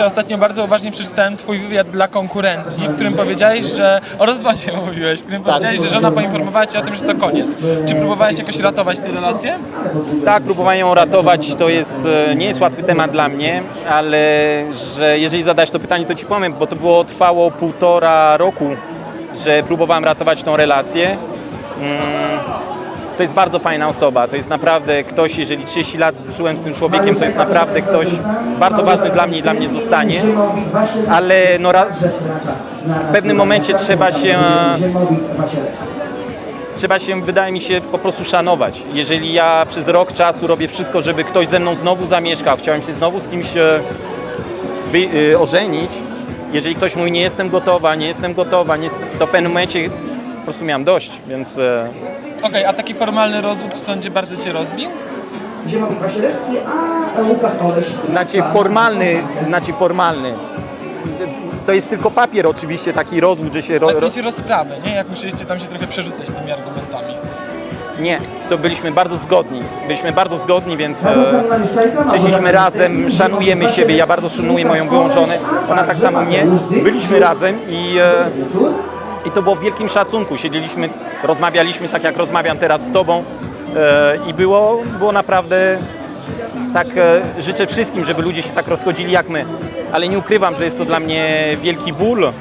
ostatnio bardzo uważnie przeczytałem twój wywiad dla konkurencji, w którym powiedziałeś, że o rozwodzie mówiłeś, w którym powiedziałeś, że żona poinformowała cię o tym, że to koniec. Czy próbowałeś jakoś ratować tę relację? Tak, próbowałem ją ratować, to jest, e, nie jest łatwy temat dla mnie, ale że jeżeli zadać to pytanie, to Ci powiem, bo to było, trwało półtora roku, że próbowałem ratować tą relację. Mm, To jest bardzo fajna osoba, to jest naprawdę ktoś, jeżeli 30 lat żyłem z tym człowiekiem, to jest naprawdę ktoś bardzo ważny dla mnie i dla mnie zostanie, ale no, w pewnym momencie trzeba się trzeba się, wydaje mi się, po prostu szanować. Jeżeli ja przez rok czasu robię wszystko, żeby ktoś ze mną znowu zamieszkał, chciałem się znowu z kimś e, wy, e, ożenić, jeżeli ktoś mówi, nie jestem gotowa, nie jestem gotowa, nie, jest- to w pewnym momencie po prostu miałem dość, więc e, Okej, a taki formalny rozwód w sądzie bardzo cię rozbił? Ziemowit Wasilewski, a Łukasz Oleś. znaczy formalny, znaczy formalny. To jest tylko papier oczywiście, taki rozwód, że się... Ro, Ale w ro, sensie rozprawy, nie? Jak musieliście tam się trochę przerzucać tymi argumentami. nie, to byliśmy bardzo zgodni. Byliśmy bardzo zgodni, więc... E, Przyszliśmy razem, szanujemy siebie, ja bardzo szanuję moją byłą żonę, ona tak samo mnie. Byliśmy razem i, e, i to było w wielkim szacunku. Siedzieliśmy, rozmawialiśmy tak jak rozmawiam teraz z Tobą e, i było, było naprawdę tak, e, życzę wszystkim, żeby ludzie się tak rozchodzili jak my. Ale nie ukrywam, że jest to dla mnie wielki ból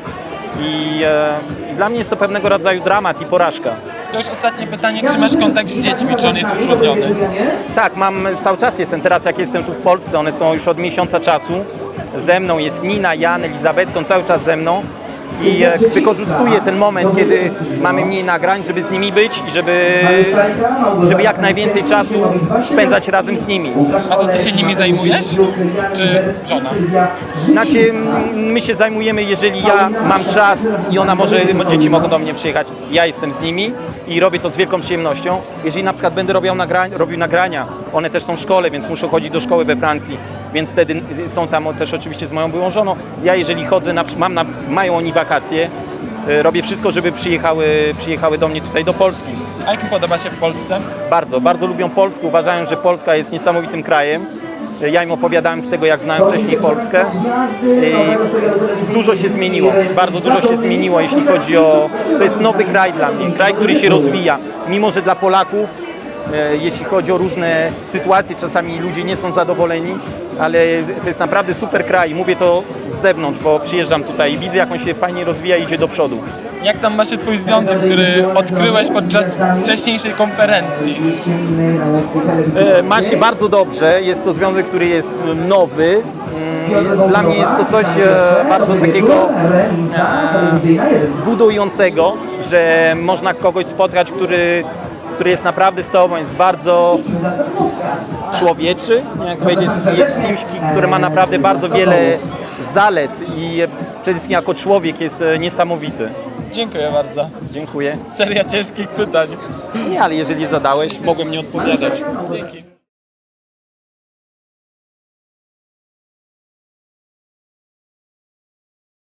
i, e, i dla mnie jest to pewnego rodzaju dramat i porażka. To już ostatnie pytanie, czy masz kontakt z dziećmi, czy on jest utrudniony? Tak, mam cały czas jestem teraz, jak jestem tu w Polsce, one są już od miesiąca czasu. Ze mną jest Nina, Jan, Elizabeth, są cały czas ze mną. I e, wykorzystuję ten moment, kiedy mamy mniej nagrań, żeby z nimi być i żeby, żeby jak najwięcej czasu spędzać razem z nimi. A to ty się nimi zajmujesz? Czy żona? Znaczy, my się zajmujemy, jeżeli ja mam czas i ona może, dzieci mogą do mnie przyjechać, ja jestem z nimi i robię to z wielką przyjemnością. Jeżeli na przykład będę robił, nagrań, robił nagrania, one też są w szkole, więc muszą chodzić do szkoły we Francji, więc wtedy są tam też oczywiście z moją byłą żoną. Ja jeżeli chodzę, na, mam na, mają oni wakacje, y, robię wszystko, żeby przyjechały, przyjechały do mnie tutaj do Polski. A jak im podoba się w Polsce? Bardzo, bardzo lubią Polskę, uważają, że Polska jest niesamowitym krajem. Ja im opowiadałem z tego, jak znałem wcześniej Polskę. I dużo się zmieniło, bardzo dużo się zmieniło, jeśli chodzi o... To jest nowy kraj dla mnie, kraj, który się rozwija. Mimo, że dla Polaków, jeśli chodzi o różne sytuacje, czasami ludzie nie są zadowoleni, ale to jest naprawdę super kraj. Mówię to z zewnątrz, bo przyjeżdżam tutaj i widzę, jak on się fajnie rozwija i idzie do przodu. Jak tam ma się twój związek, który odkryłeś podczas wcześniejszej konferencji? E, Ma się bardzo dobrze, jest to związek, który jest nowy. Mm, Dla mnie jest to coś e, bardzo takiego budującego, że można kogoś spotkać, który, który jest naprawdę z tobą, jest bardzo człowieczy, jak powiedzieć, jest kimś, ki- który ma naprawdę bardzo wiele zalet i przede wszystkim jako człowiek jest e, niesamowity. Dziękuję bardzo. Dziękuję. Seria ciężkich pytań. Nie, ale jeżeli zadałeś, mogłem nie odpowiadać. Dzięki.